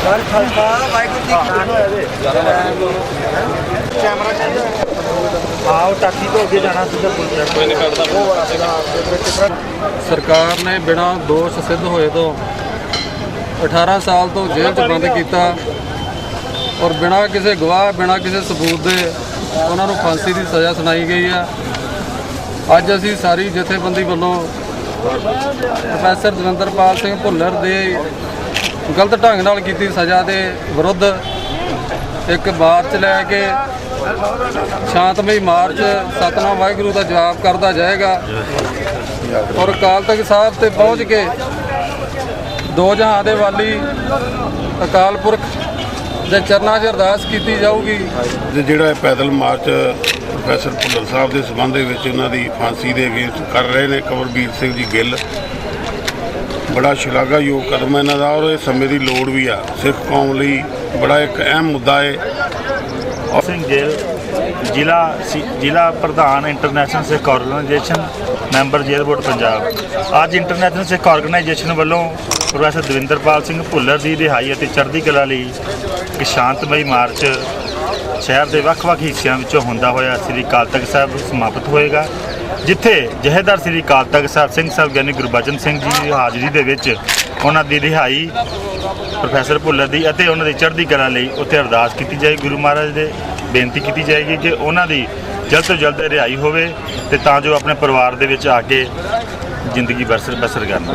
Sir Khalsa Waheguru ji camera ਚਾਹੀਦਾ ਆਓ ਟਾਕੀ ਤੋਂ ਅੱਗੇ ਜਾਣਾ ਸਿੱਧਾ ਪੁਲ ਤੇ ਸਰਕਾਰ ਨੇ ਬਿਨਾਂ ਦੋਸ਼ ਸਿੱਧ ਹੋਏ ਤੋਂ 18 ਸਾਲ ਤੋਂ ਜੇਲ੍ਹ 'ਚ ਬੰਦ ਕੀਤਾ ਔਰ ਬਿਨਾਂ ਕਿਸੇ ਗਵਾਹ, ਬਿਨਾਂ ਕਿਸੇ ਸਬੂਤ ਦੇ ਉਹਨਾਂ ਨੂੰ ਫਾਂਸੀ ਦੀ ਸਜ਼ਾ ਸੁਣਾਈ ਗਈ ਆ। ਅੱਜ ਅਸੀਂ ਸਾਰੀ ਜਥੇਬੰਦੀ ਵੱਲੋਂ ਪ੍ਰੋਫੈਸਰ ਦਵਿੰਦਰਪਾਲ ਸਿੰਘ ਭੁੱਲਰ ਦੇ ਗਲਤ ਢੰਗ ਨਾਲ ਕੀਤੀ ਸਜ਼ਾ ਦੇ ਵਿਰੁੱਧ ਇੱਕ ਮਾਰਚ ਲੈ ਕੇ ਸ਼ਾਂਤਮਈ ਮਾਰਚ ਸਤਨਾਮ ਵਾਹਿਗੁਰੂ ਦਾ ਜਵਾਬ ਕਰਦਾ ਜਾਏਗਾ। ਔਰ ਅਕਾਲ ਤਖਤ ਸਾਹਿਬ ਤੇ ਪਹੁੰਚ ਕੇ ਦੋ ਜਹਾਂ ਦੇ ਵਾਲੀ ਅਕਾਲ ਪੁਰਖ ਦੇ ਚਰਨਾਂ 'ਚ ਅਰਦਾਸ ਕੀਤੀ ਜਾਊਗੀ। ਤੇ ਜਿਹੜਾ ਇਹ ਪੈਦਲ ਮਾਰਚ ਪ੍ਰੋਫੈਸਰ ਭੁੱਲਰ ਸਾਹਿਬ ਦੇ ਸਬੰਧ ਦੇ ਵਿੱਚ ਉਹਨਾਂ ਦੀ ਫਾਂਸੀ ਦੇ ਅਗੇਂਸਟ ਕਰ ਰਹੇ ਨੇ ਕਮਰਬੀਰ ਸਿੰਘ ਜੀ ਗਿੱਲ। ਬੜਾ ਸ਼ਲਾਘਾਯੋਗ ਕਦਮ ਹੈ ਇਹਨਾਂ ਦਾ ਔਰ ਇਹ ਸਮੇਂ ਦੀ ਲੋੜ ਵੀ ਆ। ਸਿੱਖ ਕੌਮ ਲਈ ਬੜਾ ਇੱਕ ਅਹਿਮ ਮੁੱਦਾ ਹੈ। ਸਿੰਘ ਗਿੱਲ ਜ਼ਿਲ੍ਹਾ ਸੀ- ਜ਼ਿਲ੍ਹਾ ਪ੍ਰਧਾਨ international Sikh organisation member jail board Punjab. ਅੱਜ ਇੰਟਰਨੈਸ਼ਨਲ ਸਿੱਖ ਆਰਗੇਨਾਈਜੇਸ਼ਨ ਵੱਲੋਂ ਪ੍ਰੋਫੈਸਰ ਦਵਿੰਦਰਪਾਲ ਸਿੰਘ ਭੁੱਲਰ ਦੀ ਰਿਹਾਈ ਅਤੇ ਚੜ੍ਹਦੀ ਕਲਾ ਲਈ ਇੱਕ ਸ਼ਾਂਤਮਈ ਮਾਰਚ ਸ਼ਹਿਰ ਦੇ ਵੱਖ-ਵੱਖ ਹਿੱਸਿਆਂ ਵਿੱਚੋਂ ਹੁੰਦਾ ਹੋਇਆ ਸ੍ਰੀ ਅਕਾਲ ਤਖਤ ਸਾਹਿਬ ਸਮਾਪਤ ਹੋਏਗਾ, ਜਿੱਥੇ ਜਹੇਦਾਰ ਸ੍ਰੀ ਅਕਾਲ ਤਖਤ ਸਾਹਿਬ ਸਿੰਘ ਸਾਹਿਬ ਗਿਆਨੀ ਗੁਰਬਚਨ ਸਿੰਘ ਜੀ ਦੀ ਹਾਜ਼ਰੀ ਦੇ ਵਿੱਚ ਉਹਨਾਂ ਦੀ ਰਿਹਾਈ ਪ੍ਰੋਫੈਸਰ ਭੁੱਲਰ ਦੀ ਅਤੇ ਉਹਨਾਂ ਦੀ ਚੜ੍ਹਦੀ ਕਲਾ ਲਈ ਉੱਥੇ ਅਰਦਾਸ ਕੀਤੀ ਜਾਏ, ਗੁਰੂ ਮਹਾਰਾਜ ਦੇ ਬੇਨਤੀ ਕੀਤੀ ਜਾਏਗੀ ਕਿ ਉਹਨਾਂ ਦੀ ਜਲਦ ਤੋਂ ਜਲਦ ਰਿਹਾਈ ਹੋਵੇ ਤੇ ਤਾਂ ਜੋ ਆਪਣੇ ਪਰਿਵਾਰ ਦੇ ਵਿੱਚ ਆ ਕੇ ਜ਼ਿੰਦਗੀ ਬਸਰ ਬਸਰ ਕਰਨ।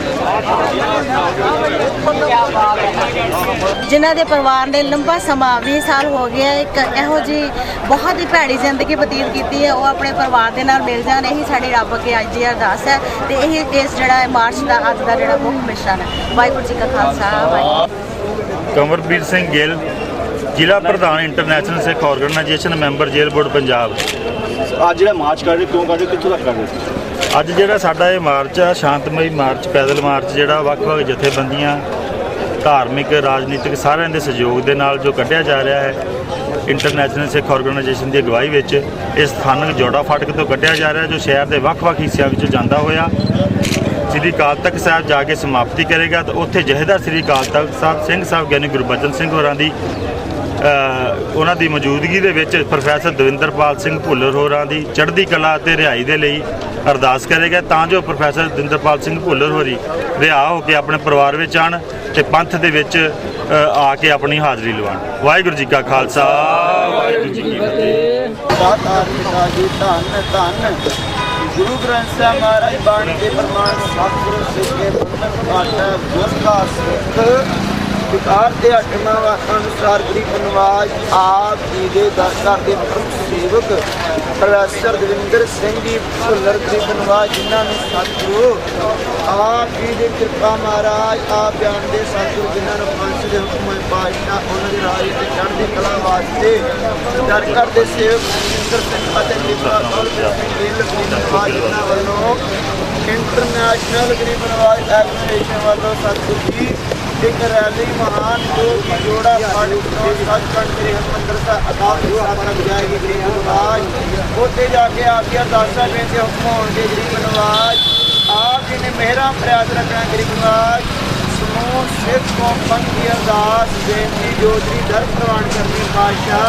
ਜਿਨ੍ਹਾਂ ਦੇ ਪਰਿਵਾਰ ਨੇ ਲੰਬਾ ਸਮਾਂ 20 ਸਾਲ ਹੋ ਗਿਆ ਇੱਕ ਇਹੋ ਜੀ ਬਹੁਤ ਹੀ ਭੈੜੀ ਜ਼ਿੰਦਗੀ ਬਤੀਤ ਕੀਤੀ ਹੈ। ਉਹ ਆਪਣੇ ਪਰਿਵਾਰ ਦੇ ਨਾਲ ਮਿਲ ਜਾਣ ਇਹੀ ਸਾਡੀ ਰੱਬ ਅੱਗੇ ਅੱਜ ਦੀ ਅਰਦਾਸ ਹੈ ਤੇ ਇਹ ਇਸ ਜਿਹੜਾ ਹੈ ਮਾਰਚ ਦਾ ਅੱਜ ਦਾ ਜਿਹੜਾ ਮੁੱਖ ਮਿਸ਼ਨ ਹੈ। ਵਾਹਿਗੁਰੂ ਜੀ ਕਾ ਖਾਲਸਾ ਵਾਹਿਗੁਰੂ। ਕੰਵਰਬੀਰ ਸਿੰਘ ਗਿੱਲ ਜ਼ਿਲ੍ਹਾ ਪ੍ਰਧਾਨ international Sikh organisation member jail board Punjab. ਅੱਜ ਜਿਹੜਾ ਮਾਰਚ ਕਰ ਰਹੇ ਕਿਉਂ ਕਰ ਰਹੇ ਕਿੱਥੋਂ ਤੱਕ ਕਰ ਰਹੇ ਅੱਜ ਜਿਹੜਾ ਸਾਡਾ ਇਹ ਮਾਰਚ ਆ, ਸ਼ਾਂਤਮਈ ਮਾਰਚ, ਪੈਦਲ ਮਾਰਚ ਜਿਹੜਾ ਵੱਖ-ਵੱਖ ਜਥੇਬੰਦੀਆਂ, ਧਾਰਮਿਕ, ਰਾਜਨੀਤਿਕ ਸਾਰਿਆਂ ਦੇ ਸਹਿਯੋਗ ਦੇ ਨਾਲ ਜੋ ਕੱਢਿਆ ਜਾ ਰਿਹਾ ਹੈ ਇੰਟਰਨੈਸ਼ਨਲ ਸਿੱਖ ਆਰਗੇਨਾਈਜੇਸ਼ਨ ਦੀ ਅਗਵਾਈ ਵਿੱਚ ਇਹ ਸਥਾਨਕ ਜੋੜਾ ਫਾਟਕ ਤੋਂ ਕੱਢਿਆ ਜਾ ਰਿਹਾ, ਜੋ ਸ਼ਹਿਰ ਦੇ ਵੱਖ-ਵੱਖ ਹਿੱਸਿਆਂ ਵਿੱਚ ਜਾਂਦਾ ਹੋਇਆ। ਸ੍ਰੀ ਅਕਾਲ ਤਖਤ ਸਾਹਿਬ ਜਾ ਕੇ ਸਮਾਪਤੀ ਕਰੇਗਾ, ਤਾਂ ਉੱਥੇ ਜਹੇਦਾਰ ਸ੍ਰੀ ਅਕਾਲ ਤਖਤ ਸਾਹਿਬ, ਸਿੰਘ ਸਾਹਿਬ ਗਿਆਨੀ ਗੁਰਬਚਨ ਸਿੰਘ ਹੋਰਾਂ ਦੀ ਉਹਨਾਂ ਦੀ ਮੌਜੂਦਗੀ ਦੇ ਵਿੱਚ ਪ੍ਰੋਫੈਸਰ ਦਵਿੰਦਰਪਾਲ ਸਿੰਘ ਭੁੱਲਰ ਹੋਰਾਂ ਦੀ ਚੜ੍ਹਦੀ ਕਲਾ ਅਤੇ ਰਿਹਾਈ ਦੇ ਲਈ ਅਰਦਾਸ ਕਰੇਗਾ ਤਾਂ ਜੋ ਪ੍ਰੋਫੈਸਰ ਦਵਿੰਦਰਪਾਲ ਸਿੰਘ ਭੁੱਲਰ ਹੋਰੀ ਰਿਹਾ ਹੋ ਕੇ ਆਪਣੇ ਪਰਿਵਾਰ ਵਿੱਚ ਆਣ ਤੇ ਪੰਥ ਦੇ ਵਿੱਚ ਆ ਕੇ ਆਪਣੀ ਹਾਜ਼ਰੀ ਲਵਾਉਣ ਵਾਹਿਗੁਰੂ ਜੀ ਕਾ ਖਾਲਸਾ। ਵਾਹਿਗੁਰੂ ਜੀ ਕੀ ਫਤਿਹ। ਦਾਤਾ ਪਿਤਾ ਜੀ ਧੰਨ ਧੰਨ ਗੁਰੂ ਗ੍ਰੰਥ ਸਾਹਿਬ ਮਹਾਰਾਜ ਬਾਣੀ ਦੇ ਪ੍ਰਮਾਣ ਸਤਿਗੁਰੂ ਸਿੱਖੇ ਬੰਧਨ ਘਾਟਾ ਗੁਰਦਾ ਸਿੱਖ ਵਿਕਾਰ ਦੇ ਅਠਵਾਂ ਵਾਕਾਂ ਅਨੁਸਾਰ ਗਰੀਬ ਨਵਾਜ ਆਪ ਜੀ ਦੇ ਦਰ ਦੇ ਪ੍ਰਮੁੱਖ ਸੇਵਕ ਪ੍ਰੋਫੈਸਰ ਦਵਿੰਦਰ ਸਿੰਘ ਜੀ ਭੁੱਲਰ ਗਰੀਬ ਨਵਾਜ ਜਿਨ੍ਹਾਂ ਨੂੰ ਸਤਿਗੁਰੂ ਆਪ ਜੀ ਦੇ ਕਿਰਪਾ ਮਹਾਰਾਜ, ਆਪ ਜਾਣਦੇ ਸਤਿਗੁਰੂ, ਜਿਨ੍ਹਾਂ ਨੂੰ ਪੰਜ ਦੇ ਹੁਕਮ ਪਾਸ਼ਾ ਉਹਨਾਂ ਦੀ ਰਾਜ ਤੇ ਚੜ੍ਹਦੀ ਕਲਾ ਵਾਸਤੇ ਦਰ ਘਰ ਦੇ ਸੇਵਕ ਦਵਿੰਦਰ ਸਿੰਘ ਅਤੇ ਬੀਬਾ ਗਰੀਬ ਨਵਾਜ ਜਿਨ੍ਹਾਂ ਵੱਲੋਂ ਇੰਟਰਨੈਸ਼ਨਲ ਗਰੀਬ ਨਵਾਜ ਐਸੋਸੀਏਸ਼ਨ ਵੱਲੋਂ ਸਤਿਗੁਰੂ ਜੀ ਇੱਕ ਰੈਲੀ ਮਹਾਨ ਜੋ ਕਿ ਜੋੜਾ ਫਾੜੀ ਸੱਚਖੰਡ ਸ੍ਰੀ ਹਰਿਮੰਦਰ ਸਾਹਿਬ ਅਕਾਲ ਤਖਤ ਤੱਕ ਜਾਏਗੀ ਗਰੀਬ ਉੱਥੇ ਜਾ ਕੇ ਆਪ ਦੀ ਅਰਦਾਸਾਂ ਬੇਨਤੀ ਹੁਕਮ ਹੋਣਗੇ ਗਰੀਬ ਨਵਾਜ ਆਪ ਜੀ ਨੇ ਮਿਹਰਾਂ ਫਰਿਆਦ ਰੱਖਣਾ ਗਰੀਬ ਨਵਾਜ ਸਮੂਹ ਸਿੱਖ ਕੌਮ ਪੰਥ ਦੀ ਅਰਦਾਸ ਬੇਨਤੀ ਜੋਦਰੀ ਦਰ ਪ੍ਰਵਾਨ ਕਰਨੀ ਪਾਸ਼ਾ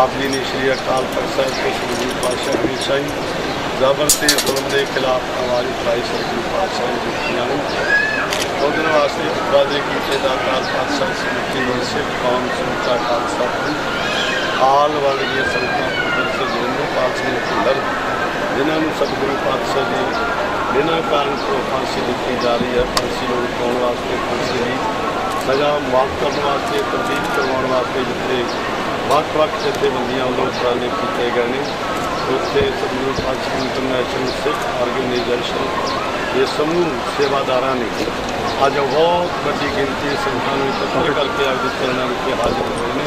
ਆਪ ਜੀ ਨੇ ਸ਼੍ਰੀ ਅਕਾਲ ਤਖਤ ਸਾਹਿਬ ਤੇ ਸ੍ਰੀ ਗੁਰੂ ਪਾਤਸ਼ਾਹ ਜੀ ਸਾਈਂ ਜ਼ਬਰ ਤੇ ਜ਼ੁਲਮ ਦੇ ਖਿਲਾਫ ਆਵਾਜ਼ ਉਠਾਈ ਸ੍ਰੀ ਗੁਰੂ ਪਾਤਸ਼ਾਹ ਜੀ ਦਿੱਤੀਆਂ ਨੂੰ। ਉਹਦੇ ਵਾਸਤੇ ਵਾਅਦੇ ਕੀਤੇ ਦਾ ਅਕਾਲ ਪਾਤਸ਼ਾਹ ਸਾਹਿਬ ਸਮਿਤੀ ਨੂੰ ਸਿੱਖ ਕੌਮ ਸਮੁੱਚਾ ਖਾਲਸਾ ਆਲ ਵਰਗ ਦੀਆਂ ਸੰਗਤਾਂ ਪੁੱਤਰ ਸਜਿੰਦਰ ਪਾਤਸ਼ਾਹ ਸਿੰਘ ਭੁੱਲਰ। ਜਿਨ੍ਹਾਂ ਨੂੰ ਸਤਿਗੁਰੂ ਪਾਤਸ਼ਾਹ ਜੀ ਬਿਨਾਂ ਕਾਰਨ ਤੋਂ ਫਾਂਸੀ ਦਿੱਤੀ ਜਾ ਰਹੀ ਹੈ। ਫਾਂਸੀ ਨੂੰ ਰੁਕਾਉਣ ਵਾਸਤੇ, ਫਾਂਸੀ ਦੀ ਸਜ਼ਾ ਮਾਫ ਕਰਨ ਵਾਸਤੇ ਤਬਦੀਲ ਕਰਵਾਉਣ ਵਾਸਤੇ ਜਿੱਥੇ ਵੱਖ-ਵੱਖ ਜਥੇਬੰਦੀਆਂ ਵੱਲੋਂ ਉਪਰਾਲੇ ਕੀਤੇ ਗਏ ਨੇ। ਉੱਥੇ ਸਤਿਗੁਰੂ ਪਾਤਸ਼ਾਹ ਇੰਟਰਨੈਸ਼ਨਲ ਸਿੱਖ ਆਰਗੇਨਾਈਜੇਸ਼ਨ ਦੇ ਸਮੂਹ ਸੇਵਾਦਾਰਾਂ ਨੇ ਅੱਜ ਬਹੁਤ ਵੱਡੀ ਗਿਣਤੀ ਸੰਗਤਾਂ ਨੂੰ ਇਕੱਠੇ ਕਰਕੇ ਅੱਜ ਦੇ ਚਰਨਾਂ ਵਿੱਚ ਹਾਜ਼ਰ ਹੋਏ ਨੇ।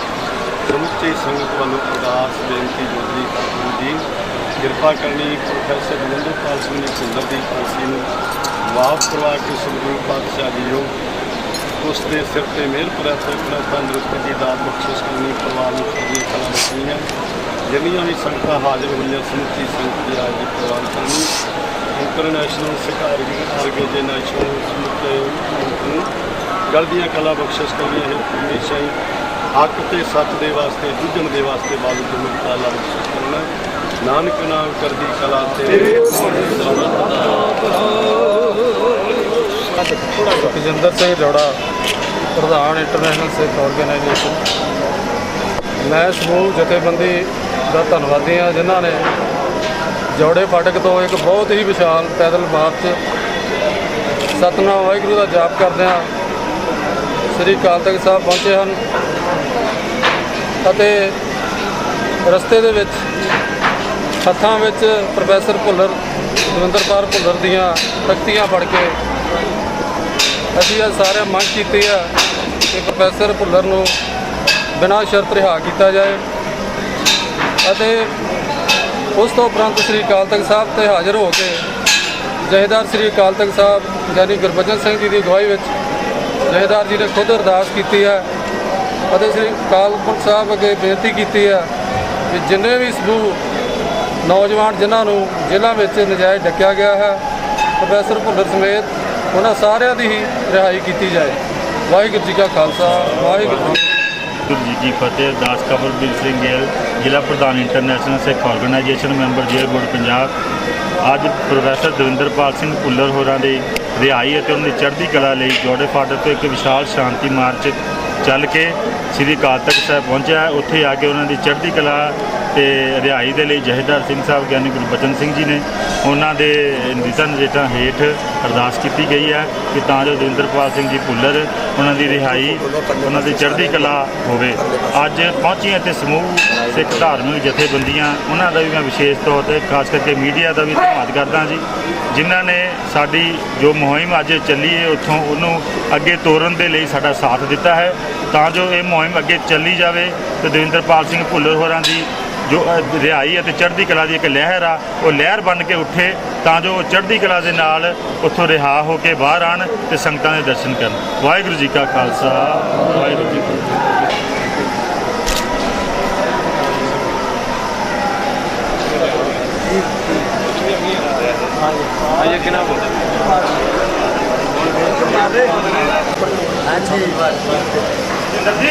ਸਮੁੱਚੀ ਸੰਗਤ ਵੱਲੋਂ ਅਰਦਾਸ ਬੇਨਤੀ ਜੋਦਰੀ ਸਤਿਗੁਰੂ ਜੀ ਕਿਰਪਾ ਕਰਨੀ ਪ੍ਰੋਫੈਸਰ ਦਵਿੰਦਰਪਾਲ ਸਿੰਘ ਦੀ ਸੁੰਦਰ ਦੀ ਫਾਂਸੀ ਨੂੰ ਵਾਪਸ ਕਰਵਾ ਕੇ ਸਤਿਗੁਰੂ ਪਾਤਸ਼ਾਹ ਜੀ ਨੂੰ ਉਸ ਦੇ ਸਿਰ ਤੇ ਮਿਹਰ ਪ੍ਰਤ ਰੱਖਣਾ ਤੰਦਰੁਸਤੀ ਦੀ ਦਾਤ ਬਖਸ਼ਿਸ਼ ਕਰਨੀ, ਪਰਿਵਾਰ ਨੂੰ ਖੁਦੀ ਕਲਾ ਬਖਸ਼ਣੀਆਂ ਜਿੰਨੀਆਂ ਵੀ ਸੰਗਤਾਂ ਹਾਜ਼ਰ ਹੋਈਆਂ ਸਮੁੱਚੀ ਸੰਗਤ ਦੀ ਹਾਜ਼ਰੀ ਪ੍ਰਵਾਨ ਕਰਨੀ। ਇੰਟਰਨੈਸ਼ਨਲ ਸਿਕਾਰੀ ਆਰਗੇਨਾਈਜੇਸ਼ਨ ਸਮੁੱਚੇ ਮੁਲਕ ਨੂੰ ਗਲਦੀਆਂ ਕਲਾ ਬਖਸ਼ਿਸ਼ ਕਰਨੀ ਹੈ ਹਮੇਸ਼ਾ ਹੀ ਹੱਕ ਤੇ ਸੱਚ ਦੇ ਵਾਸਤੇ ਜੂਝਣ ਦੇ ਵਾਸਤੇ ਬਾਬੂ ਜੀ ਕਲਾ ਬਖਸ਼ਿਸ਼ ਕਰਨਾ। ਨਾਨਕ ਨਾਮ ਕਰਦੀ ਕਲਾ ਤੇ ਤਜਿੰਦਰ ਸਿੰਘ ਜੋੜਾ, ਪ੍ਰਧਾਨ ਇੰਟਰਨੈਸ਼ਨਲ ਸਿੱਖ ਆਰਗੇਨਾਈਜੇਸ਼ਨ ਮੈਂ ਸਮੂਹ ਜਥੇਬੰਦੀ ਦਾ ਧੰਨਵਾਦੀ ਹਾਂ, ਜਿਨ੍ਹਾਂ ਨੇ ਜੋੜੇ ਫਾਟਕ ਤੋਂ ਇੱਕ ਬਹੁਤ ਹੀ ਵਿਸ਼ਾਲ ਪੈਦਲ ਮਾਰਚ ਸਤਨਾਮ ਵਾਹਿਗੁਰੂ ਦਾ ਜਾਪ ਕਰਦਿਆਂ ਸ੍ਰੀ ਅਕਾਲ ਤਖਤ ਸਾਹਿਬ ਪਹੁੰਚੇ ਹਨ ਅਤੇ ਰਸਤੇ ਦੇ ਵਿੱਚ ਹੱਥਾਂ ਵਿੱਚ ਪ੍ਰੋਫੈਸਰ ਭੁੱਲਰ, ਦਵਿੰਦਰਪਾਲ ਭੁੱਲਰ ਦੀਆਂ ਤਖਤੀਆਂ ਫੜ ਕੇ ਅਸੀਂ ਇਹ ਸਾਰੇ ਮੰਗ ਕੀਤੀ ਆ ਕਿ ਪ੍ਰੋਫੈਸਰ ਭੁੱਲਰ ਨੂੰ ਬਿਨਾਂ ਸ਼ਰਤ ਰਿਹਾ ਕੀਤਾ ਜਾਏ ਅਤੇ ਉਸ ਤੋਂ ਉਪਰੰਤ ਸ੍ਰੀ ਅਕਾਲ ਤਖਤ ਸਾਹਿਬ ਤੇ ਹਾਜ਼ਰ ਹੋ ਕੇ ਜਹੇਦਾਰ ਸ੍ਰੀ ਅਕਾਲ ਤਖਤ ਸਾਹਿਬ ਯਾਨੀ ਗੁਰਬਚਨ ਸਿੰਘ ਜੀ ਦੀ ਅਗਵਾਈ ਵਿੱਚ ਜਹੇਦਾਰ ਜੀ ਨੇ ਖੁਦ ਅਰਦਾਸ ਕੀਤੀ ਹੈ ਅਤੇ ਸ੍ਰੀ ਅਕਾਲ ਤਖਤ ਸਾਹਿਬ ਅੱਗੇ ਬੇਨਤੀ ਕੀਤੀ ਹੈ ਕਿ ਜਿੰਨੇ ਵੀ ਸਮੂਹ ਨੌਜਵਾਨ ਜਿਨ੍ਹਾਂ ਨੂੰ ਜੇਲ੍ਹਾਂ ਵਿੱਚ ਨਜਾਇਜ਼ ਡੱਕਿਆ ਗਿਆ ਹੈ, ਪ੍ਰੋਫੈਸਰ ਭੁੱਲਰ ਸਮੇਤ ਉਹਨਾਂ ਸਾਰਿਆਂ ਦੀ ਹੀ ਰਿਹਾਈ ਕੀਤੀ ਜਾਏ ਵਾਹਿਗੁਰੂ ਜੀ ਕਾ ਖਾਲਸਾ, ਵਾਹਿਗੁਰੂ ਜੀ ਕੀ ਫਤਿਹ। ਜੀ ਕੀ ਫਤਿਹ, ਦਾਸ ਕਮਲਬੀਰ ਸਿੰਘ ਗਿੱਲ, ਜ਼ਿਲ੍ਹਾ ਪ੍ਰਧਾਨ international Sikh organisation member jail board Punjab ਅੱਜ ਪ੍ਰੋਫੈਸਰ ਦਵਿੰਦਰਪਾਲ ਸਿੰਘ ਭੁੱਲਰ ਹੋਰਾਂ ਦੀ ਰਿਹਾਈ ਅਤੇ ਉਹਨਾਂ ਦੀ ਚੜ੍ਹਦੀ ਕਲਾ ਲਈ ਜੋੜੇ ਫਾਟਕ ਤੋਂ ਇੱਕ ਵਿਸ਼ਾਲ ਸ਼ਾਂਤੀ ਮਾਰਚ ਚੱਲ ਕੇ ਸ੍ਰੀ ਅਕਾਲ ਤਖਤ ਸਾਹਿਬ ਪਹੁੰਚਿਆ। ਉੱਥੇ ਆ ਕੇ ਉਹਨਾਂ ਦੀ ਚੜ੍ਹਦੀ ਕਲਾ ਤੇ ਰਿਹਾਈ ਦੇ ਲਈ ਜਹੇਦਾਰ ਸਿੰਘ ਸਾਹਿਬ ਗਿਆਨੀ ਗੁਰਬਚਨ ਸਿੰਘ ਜੀ ਨੇ ਉਹਨਾਂ ਦੇ ਦਿਸ਼ਾ ਨਿਰਦੇਸ਼ਾਂ ਹੇਠ ਅਰਦਾਸ ਕੀਤੀ ਗਈ ਹੈ ਕਿ ਤਾਂ ਜੋ ਦਵਿੰਦਰਪਾਲ ਸਿੰਘ ਜੀ ਭੁੱਲਰ ਉਹਨਾਂ ਦੀ ਰਿਹਾਈ, ਉਹਨਾਂ ਦੀ ਚੜ੍ਹਦੀ ਕਲਾ ਹੋਵੇ। ਅੱਜ ਪਹੁੰਚੀਆਂ ਅਤੇ ਸਮੂਹ ਸਿੱਖ ਧਾਰਮਿਕ ਜਥੇਬੰਦੀਆਂ, ਉਹਨਾਂ ਦਾ ਵੀ ਮੈਂ ਵਿਸ਼ੇਸ਼ ਤੌਰ ਤੇ, ਖਾਸ ਕਰਕੇ ਮੀਡੀਆ ਦਾ ਵੀ ਧੰਨਵਾਦ ਕਰਦਾ ਜੀ, ਜਿਨ੍ਹਾਂ ਨੇ ਸਾਡੀ ਜੋ ਮੁਹਿੰਮ ਅੱਜ ਚੱਲੀ ਹੈ, ਉੱਥੋਂ ਉਹਨੂੰ ਅੱਗੇ ਤੋਰਨ ਦੇ ਲਈ ਸਾਡਾ ਸਾਥ ਦਿੱਤਾ ਹੈ। ਤਾਂ ਜੋ ਇਹ ਮੁਹਿੰਮ ਅੱਗੇ ਚੱਲੀ ਜਾਵੇ, ਤੇ ਦਵਿੰਦਰਪਾਲ ਸਿੰਘ ਭੁੱਲਰ ਹੋਰਾਂ ਦੀ ਜੋ ਰਿਹਾਈ ਅਤੇ ਚੜ੍ਹਦੀ ਕਲਾ ਦੀ ਇੱਕ ਲਹਿਰ ਆ, ਉਹ ਲਹਿਰ ਬਣ ਕੇ ਉੱਠੇ, ਤਾਂ ਜੋ ਉਹ ਚੜ੍ਹਦੀ ਕਲਾ ਦੇ ਨਾਲ ਉੱਥੋਂ ਰਿਹਾ ਹੋ ਕੇ ਬਾਹਰ ਆਣ ਤੇ ਸੰਗਤਾਂ ਦੇ ਦਰਸ਼ਨ ਕਰਨ। ਵਾਹਿਗੁਰੂ ਜੀ ਕਾ ਖਾਲਸਾ, ਵਾਹਿਗੁਰੂ ਜੀ ਕੀ ਫਤਿਹ। ਹਾਂਜੀ